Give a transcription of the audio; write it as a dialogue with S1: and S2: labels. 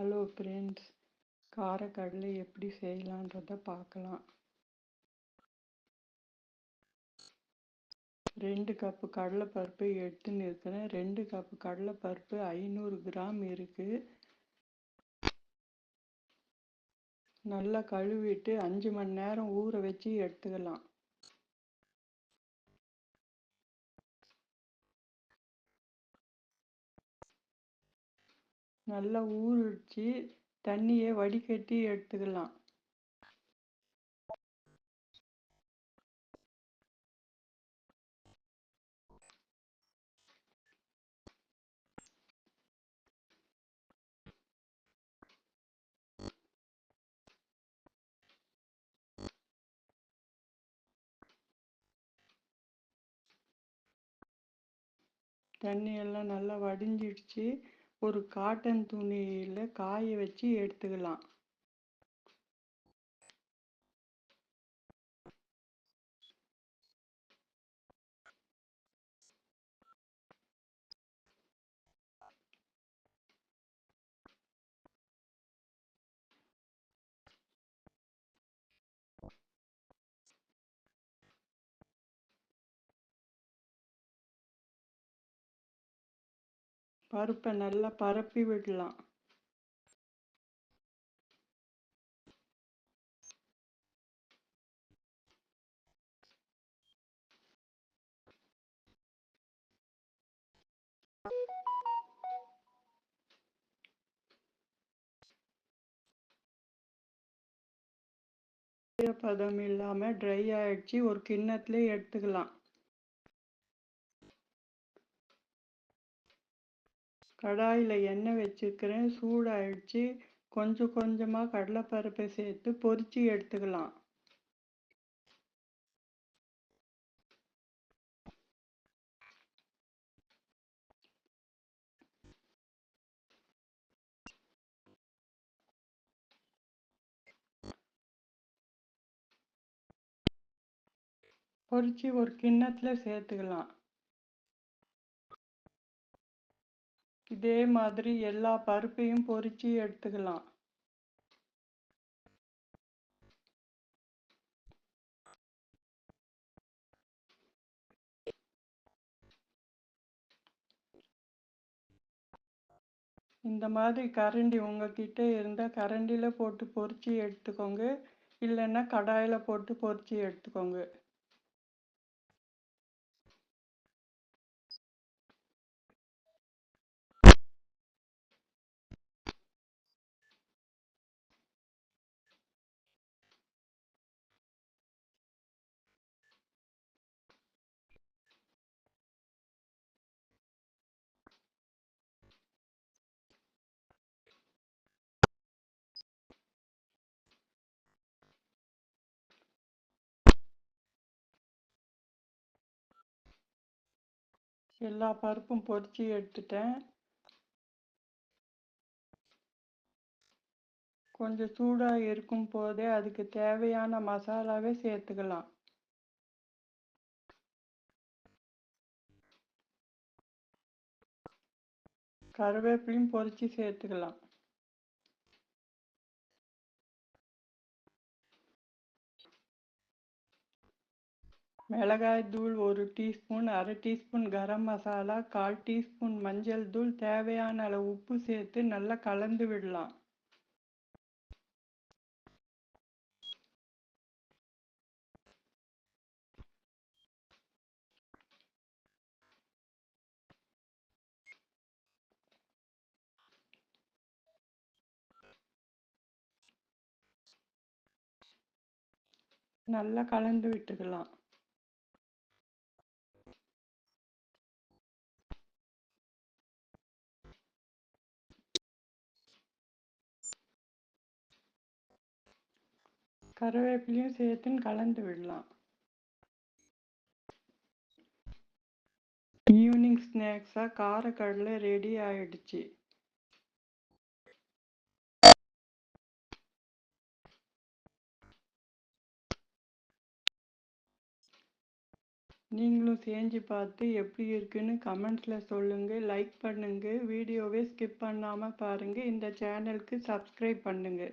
S1: Hello friends. காரக்கடலை எப்படி செய்யலான்றத பார்க்கலாம். ரெண்டு கப்பு கடலைப்பருப்பு எடுத்துன்னு இருக்கிறேன் ரெண்டு கப்பு கடலைப்பருப்பு ஐநூறு கிராம் இருக்குது நல்லா கழுவிட்டு அஞ்சு மணி நேரம் ஊற வச்சு எடுத்துக்கலாம். நல்லா ஊறிச்சு தண்ணியை வடிகட்டி எடுத்துக்கலாம். தண்ணி எல்லாம் நல்லா வடிஞ்சிடுச்சு. ஒரு காட்டன் துணியில் காய வச்சு எடுத்துக்கலாம். பருப்பை நல்லா பரப்பி விடலாம். பதம் இல்லாமல் ட்ரை ஆயிடுச்சு. ஒரு கிண்ணத்துல எடுத்துக்கலாம். கடாயில் எண்ணெய் வச்சுருக்கிறேன். சூடாயிடுச்சு. கொஞ்சம் கொஞ்சமாக கடலைப்பருப்பை சேர்த்து பொரித்து எடுத்துக்கலாம். பொரித்து ஒரு கிண்ணத்தில் சேர்த்துக்கலாம். இதே மாதிரி எல்லா பருப்பையும் பொரிச்சு எடுத்துக்கலாம். இந்த மாதிரி கரண்டி உங்ககிட்ட இருந்தால் கரண்டியில் போட்டு பொரிச்சு எடுத்துக்கோங்க. இல்லைன்னா கடாயில் போட்டு பொரிச்சு எடுத்துக்கோங்க. எல்லா பருப்பும் பொரித்து எடுத்துட்டேன். கொஞ்சம் சூடாக இருக்கும் போதே அதுக்கு தேவையான மசாலாவே சேர்த்துக்கலாம். கருவேப்பிலையும் பொரித்து சேர்த்துக்கலாம். மிளகாய் தூள் ஒரு டீஸ்பூன் அரை டீஸ்பூன் கரம் மசாலா கால் டீஸ்பூன் மஞ்சள் தூள். தேவையான அளவு உப்பு சேர்த்து நல்லா கலந்து விடலாம். நல்லா கலந்து விட்டுக்கலாம். கருவேப்பிலையும் சேர்த்துன்னு கலந்து விடலாம். ஈவினிங் ஸ்நாக்ஸாக காரக்கடலை ரெடி ஆயிடுச்சு. நீங்களும் செஞ்சு பார்த்து எப்படி இருக்குன்னு கமெண்ட்ஸில் சொல்லுங்கள் லைக் பண்ணுங்கள் வீடியோவை ஸ்கிப் பண்ணாமல் பாருங்கள் இந்த சேனலுக்கு சப்ஸ்கிரைப் பண்ணுங்கள்